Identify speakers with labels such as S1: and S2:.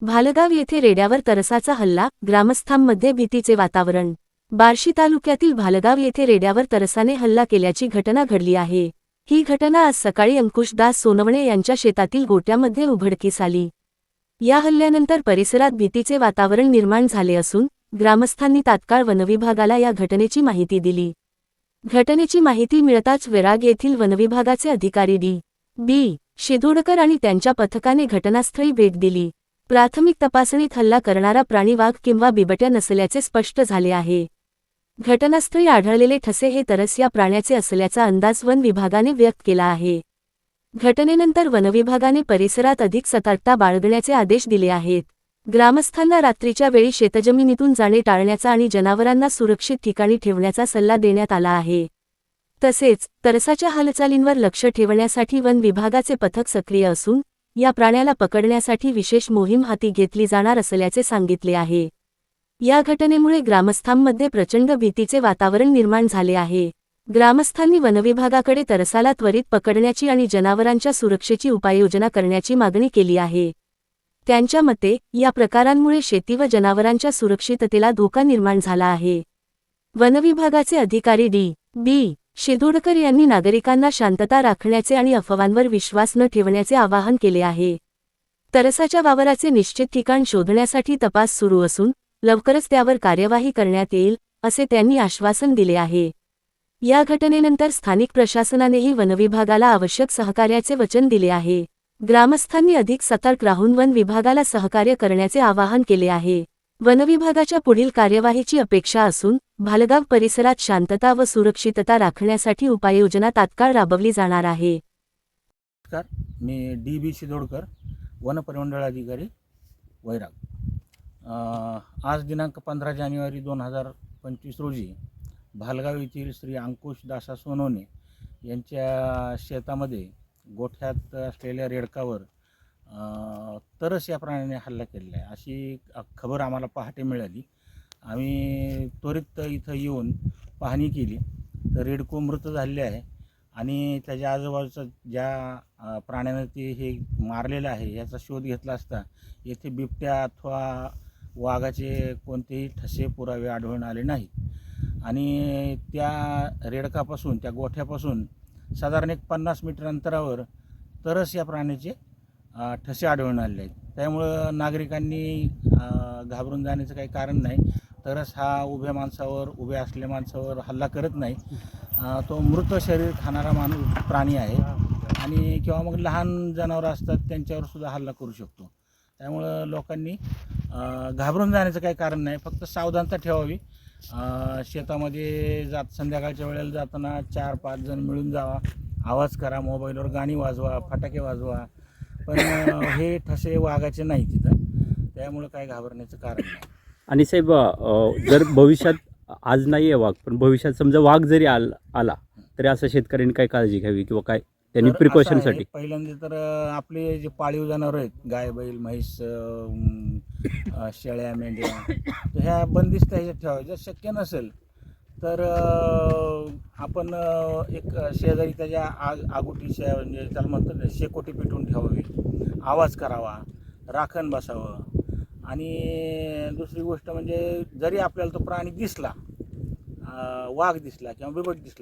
S1: भालगाव येथे रेड्यावर तरसाचा हल्ला ग्रामस्थांमध्ये भीतीचे वातावरण. बार्शी तालुक्यातील भालगाव येथे रेड्यावर तरसाने हल्ला केल्याची घटना घडली आहे. ही घटना आज सकाळी अंकुशदास सोनवणे यांच्या शेतातील गोट्यामध्ये उघडकीस आली. या हल्ल्यानंतर परिसरात भीतीचे वातावरण निर्माण झाले असून ग्रामस्थांनी तात्काळ वनविभागाला या घटनेची माहिती दिली. घटनेची माहिती मिळताच वेराग येथील वनविभागाचे अधिकारी डी. बी. शिदोडकर आणि त्यांच्या पथकाने घटनास्थळी भेट दिली. प्राथमिक तपासणीत हल्ला करणारा प्राणी वाघ किंवा बिबट्या नसल्याचे स्पष्ट झाले आहे. घटनास्थळी आढळलेले ठसे हे तरस या प्राण्याचे असल्याचा अंदाज वन विभागाने व्यक्त केला आहे. घटनेनंतर वनविभागाने परिसरात अधिक सतर्कता बाळगण्याचे आदेश दिले आहेत. ग्रामस्थांना रात्रीच्या वेळी शेतजमिनीतून जाणे टाळण्याचा आणि जनावरांना सुरक्षित ठिकाणी ठेवण्याचा सल्ला देण्यात आला आहे. तसेच तरसाच्या हालचालींवर लक्ष ठेवण्यासाठी वन विभागाचे पथक सक्रिय असून या प्राण्याला पकडण्यासाठी विशेष मोहीम हाती घेतली जाणार असल्याचे सांगितले आहे. या घटनेमुळे ग्रामस्थांमध्ये प्रचंड भीतीचे वातावरण निर्माण झाले आहे. ग्रामस्थांनी वनविभागाकडे तरसाला त्वरित पकडण्याची आणि जनावरांच्या सुरक्षेची उपाययोजना करण्याची मागणी केली आहे. त्यांच्या मते या प्रकारांमुळे शेती व जनावरांच्या सुरक्षिततेला धोका निर्माण झाला आहे. वनविभागाचे अधिकारी डी. बी. शिदोडकर यांनी नागरिकांना शांतता राखण्याचे आणि अफवांवर विश्वास न ठेवण्याचे आवाहन केले आहे. तरसाच्या वावराचे निश्चित ठिकाण शोधण्यासाठी तपास सुरू असून लवकरच त्यावर कार्यवाही करण्यात येईल असे त्यांनी आश्वासन दिले आहे. या घटनेनंतर स्थानिक प्रशासनानेही वनविभागाला आवश्यक सहकार्याचे वचन दिले आहे. ग्रामस्थांनी अधिक सतर्क राहून वन विभागाला सहकार्य करण्याचे आवाहन केले आहे. वनविभागाच्या पुढील कार्यवाहीची अपेक्षा असून भालगाव परिसरात शांतता व सुरक्षितता राखण्यासाठी उपाययोजना तात्काळ राबवली जाणार आहे.
S2: नमस्कार मी डी बी शिदोडकर वनपरिमंडळ अधिकारी वैराग. आज दिनांक पंधरा जानेवारी दोन हजार पंचवीस रोजी भालगाव येथील श्री अंकुश दासा सोनवणे यांच्या शेतामध्ये गोठ्यात असलेल्या रेडकावर तरस या प्राण्याने हल्ला केलेला आहे. अशी खबर आम्हाला पहाटे मिळाली. आम्ही त्वरित इथं येऊन पाहणी केली. तर रेडको मृत झालेले आहे. आणि त्याच्या आजूबाजूचं ज्या प्राण्यानं ते हे मारलेलं आहे याचा शोध घेतला असता येथे बिबट्या अथवा वाघाचे कोणतेही ठसे पुरावे आढळून आले नाहीत. आणि त्या रेडकापासून त्या गोठ्यापासून साधारण एक पन्नास मीटर अंतरावर तरच या प्राण्याचे ठसे आढळून आलेले आहेत. त्यामुळं नागरिकांनी घाबरून जाण्याचं काही कारण नाही. तरच हा उभ्या माणसावर उभ्या असलेल्या माणसावर हल्ला करत नाही. तो मृत शरीर खाणारा माणूस प्राणी आहे. आणि किंवा मग लहान जनावरं असतात त्यांच्यावर सुद्धा हल्ला करू शकतो. त्यामुळं लोकांनी घाबरून जाण्याचं काही कारण नाही. फक्त सावधानता ठेवावी. शेतामध्ये जात संध्याकाळच्या वेळेला जाताना चार पाच जण मिळून जावा. आवाज करा मोबाईलवर गाणी वाजवा फटाके वाजवा. पण हे ठसे वाघाचे नाही तिथं. त्यामुळं काही घाबरण्याचं कारण नाही.
S3: आणि साहेब अ, जर भविष्यात आज नाही आहे वाघ पण भविष्यात समजा वाघ जरी आल आला तरी असं शेतकऱ्यांनी काय काळजी घ्यावी किंवा काय त्यांनी
S2: तर असं
S3: प्रिकॉशनसाठी
S2: आहे, पहिल्यांदा तर अं, आपले जे पाळीव जनावर आहेत गाय बैल म्हैस अं, अं, शेळ्या मेंढ्या तर ह्या बंदिस्त ह्याच्यात ठेवाव्या जर शक्य नसेल तर आपण एक शेजारी त्याच्या आग आगोटी शे म्हणजे त्याला म्हणतो ना शेकोटी पेटवून ठेवावी. आवाज करावा. राखण बसावं. आणि दुसरी गोष्ट म्हणजे जरी आपल्याला तो प्राणी दिसला वाघ दिसला किंवा बिबट दिसला